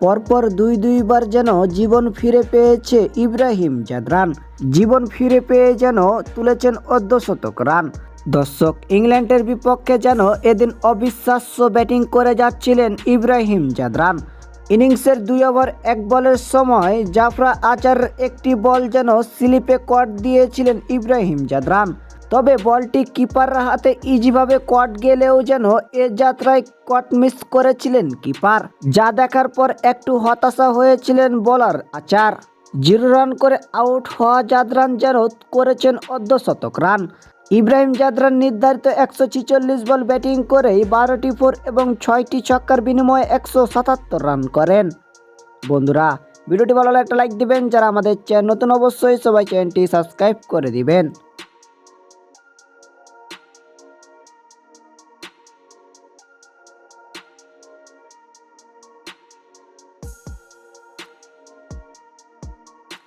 পরপর দুই দুইবার যেন জীবন ফিরে পেয়েছে ইব্রাহিম জাদরান। জীবন ফিরে পেয়ে যেন তুলেছেন অর্ধশতক রান। দর্শক, ইংল্যান্ডের বিপক্ষে যেন এদিন অবিশ্বাস্য ব্যাটিং করে যাচ্ছিলেন ইব্রাহিম জাদরান। ইনিংসের দুই ওভার এক বলের সময় জাফরা আচার একটি বল যেন স্লিপে কট দিয়েছিলেন ইব্রাহিম জাদরান। তবে বলটি কিপার হাতে ইজিভাবে কট গেলেও যেন এ যাত্রায় কট মিস করেছিলেন কিপার, যা দেখার পর একটু হতাশা হয়েছিলেন বোলার আচার। জিরো রান করে আউট হওয়া জাদরান যেন করেছেন অর্ধশতক রান। ইব্রাহিম জাদরান নির্ধারিত একশো বল ব্যাটিং করেই বারোটি ফোর এবং ছয়টি ছক্কার বিনিময়ে একশো সাতাত্তর রান করেন। বন্ধুরা, ভিডিওটি ভালো লাগলে একটা লাইক দিবেন, যারা আমাদের চ্যানেল নতুন অবশ্যই সবাই চ্যানেলটি সাবস্ক্রাইব করে দিবেন।